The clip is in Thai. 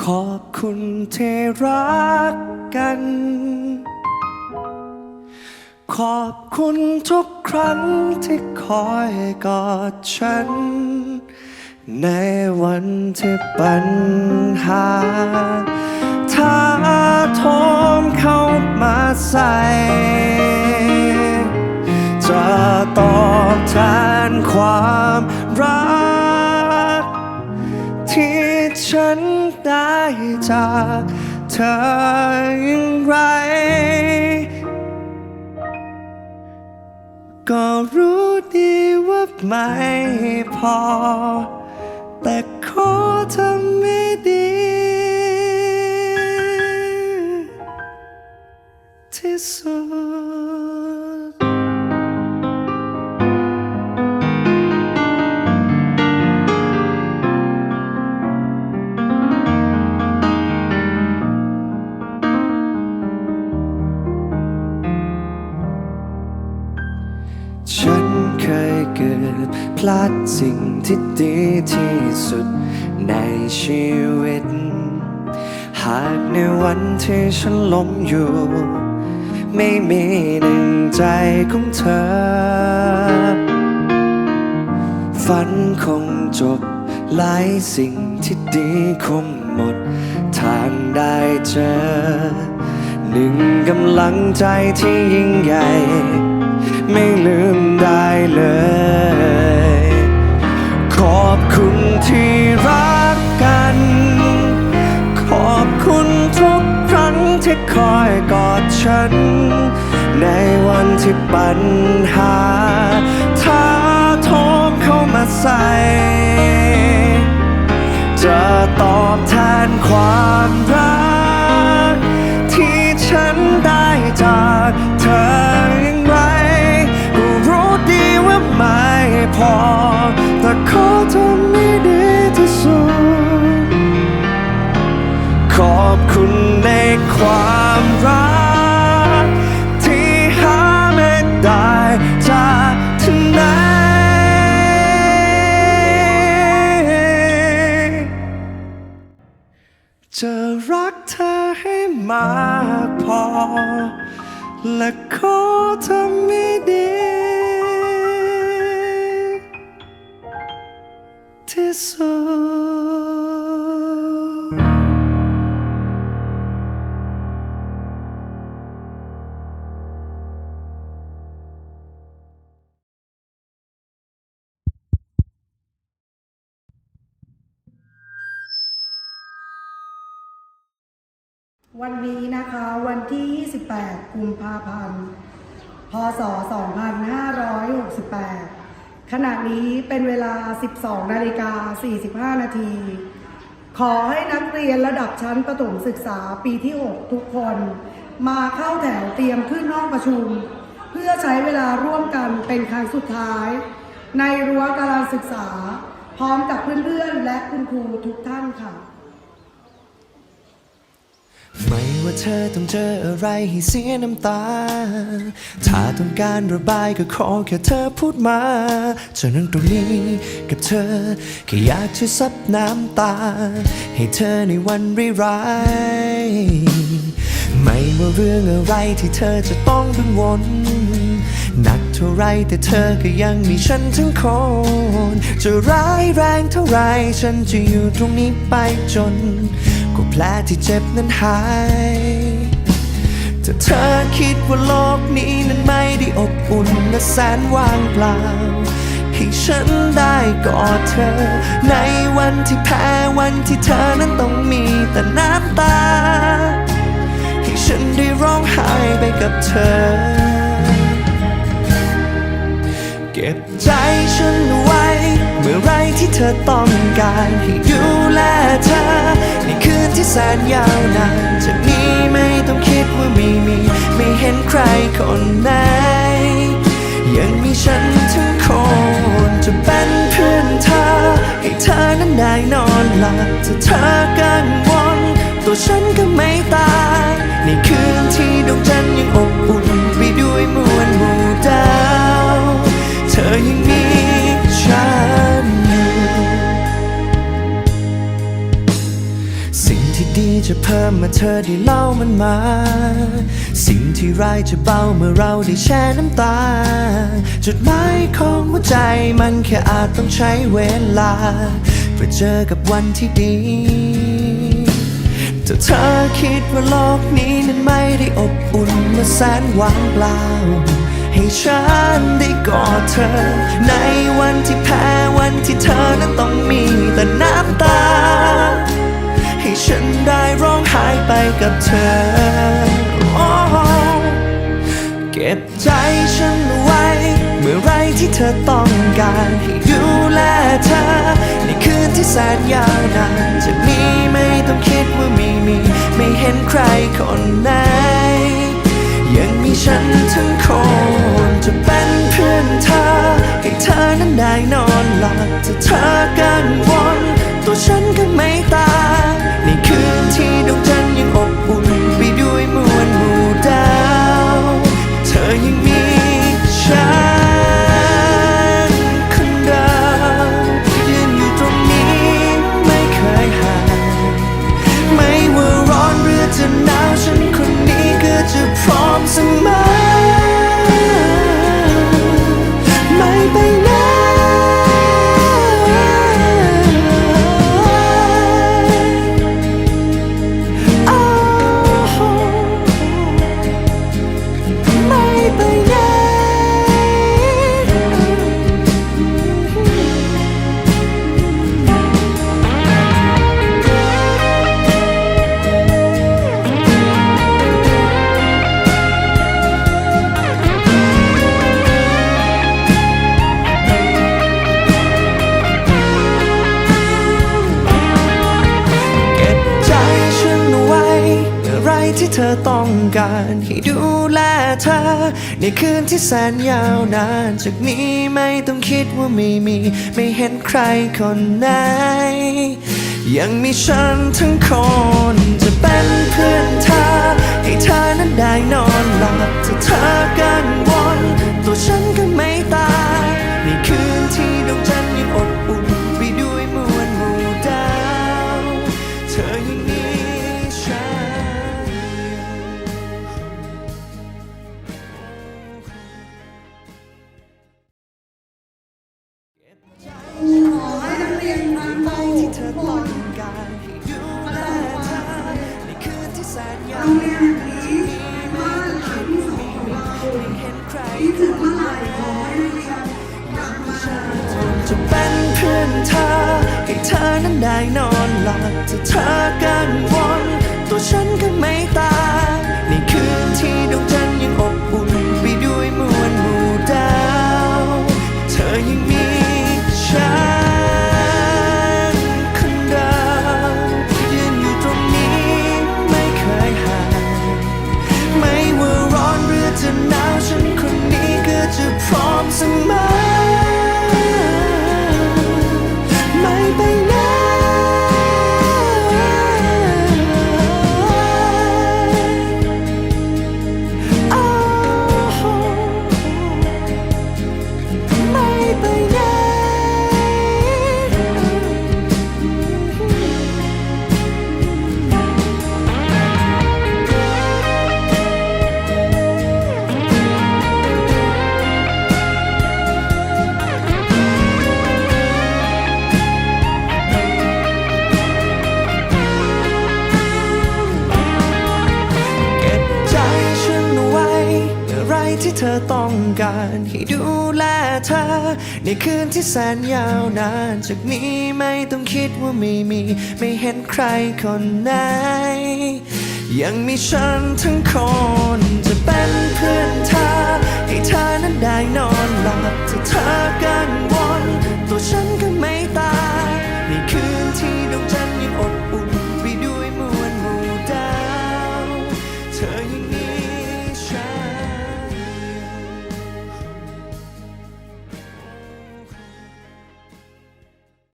ขอบคุณที่รักกัน ขอบคุณทุกครั้งที่คอยกอดฉัน ในวันที่ปัญหาท้าโทมเข้ามาใส่จะตอบแทนความรัก ที่ฉัน จากเธออย่างไร ก็รู้ดีว่าไม่พอ แต่ขอทำไม่ดี ที่สุด หากในวันที่ฉันล้มอยู่ ไม่มีหนึ่งใจของเธอ ฝันคงจบหลายสิ่งที่ดีคงหมด ทางได้เจอ หนึ่งกำลังใจที่ยิ่งใหญ่ ไม่ลืมได้เลย ขอบคุณที่รัก อยกอดฉัน ในวันที่ปัญหาท้าโทมเข้ามาใส่จะตอบแทนความรัก ที่ฉันได้จากเธออย่างไรก็รู้ดีว่าไม่พอ แต่ขอทำให้ดีที่สุดขอบคุณในความ จะรักเธอให้มากพอ และขอทำให้ดี ที่สุด วันนี้นะคะวันที่ 28 กุมภาพันธ์ พศ 2568 ขณะนี้เป็นเวลา 12 นาฬิกา 45 นาที ขอให้นักเรียนระดับชั้นประถมศึกษาปีที่ 6 ทุกคน มาเข้าแถวเตรียมขึ้นห้องประชุม เพื่อใช้เวลาร่วมกันเป็นครั้งสุดท้าย ในรั้วการศึกษา พร้อมกับเพื่อนๆ และคุณครูทุกท่านค่ะ ไม่ว่าเธอต้องเจออะไรให้เสียน้ำตา ถ้าต้องการระบายก็ขอแค่เธอพูดมาฉันนั่งตรงนี้กับเธอแค่อยากจะซับน้ำตา ให้เธอในวันร้ายไม่ว่าเรื่องอะไรที่เธอจะต้องกังวลหนักเท่าไรแต่เธอก็ยังมีฉันทั้งคน จะร้ายแรงเท่าไรฉันจะอยู่ตรงนี้ไปจน แผลที่เจ็บนั้นหายถ้าเธอคิดว่าโลกนี้นั้นไม่ได้อบอุ่นและแสนว่างเปล่า ให้ฉันได้กอดเธอ ในวันที่แพ้วันที่เธอนั้นต้องมีแต่น้ำตา ให้ฉันได้ร้องไห้ไปกับเธอ เก็บใจฉันไว้ เมื่อไรที่เธอต้องการให้ดูแลเธอในคื นที่แสนยาวนานจากนี้ไม่ต้องคิดว่าไม่มี ไม่เห็นใครคนไหน ยังมีฉันทั้งคนจะเป็นเพื่อนเธอ ให้เธอนั้นได้นอนหลับถ้าเธอกังวลตัวฉันก็ไม่ตายในคืนที่ดวงจันทร์ยังอบอุ่นไปด้วยมวลหมู่ดาว เธอยัง นอยู่สิ่งที่จะเพิ่มมาเธอได้เล่ามันมา สิ่งที่ร้ายจะเบาเมื่อเราได้แช่น้ำตา จุดหมายของหัวใจมันแค่อาจต้องใช้เวลาเพื่อเจอกับวันที่ดีถ้าเธอคิดว่าโลกนี้นั้นไม่ได้อบอุ่นและแสนว่างเปล่า ให้ฉันได้กอดเธอ ในวันที่แพ้วันที่เธอนั้นต้องมีแต่น้ำตา ฉันได้ร้องไห้ไปกับเธอ เก็บใจฉันเอาไว้ เมื่อไรที่เธอต้องการให้ดูแลเธอ ในคืนที่แสนยาวนานจะมีไม่ต้องคิดว่าม่มี ไม่เห็นใครคนไหน ยังมีฉันทั้งคนจะเป็นเพื่อนเธอ ให้เธอนั้นได้นอนหลับถ้าเธอ จะหนาวฉันคนนี้ก็จะพร้อม เธอต้องการให้ดูแลเธอ ในคืนที่แสนยาวนาน จากนี้ไม่ต้องคิดว่าไม่มี ไม่เห็นใครคนไหน ยังมีฉันทั้งคนจะเป็นเพื่อนเธอ ให้เธอนั้นได้นอนหลับถ้าเธอกังวลตัวฉันก็ไม่ ได้นอนหลับจะเธอกังวล ที่เธอต้องการให้ดูแลเธอ ในคืนที่แสนยาวนาน จากนี้ไม่ต้องคิดว่าไม่มี ไม่เห็นใครคนไหน ยังมีฉันทั้งคนจะเป็นเพื่อนเธอ ให้เธอนั้นได้นอนหลับ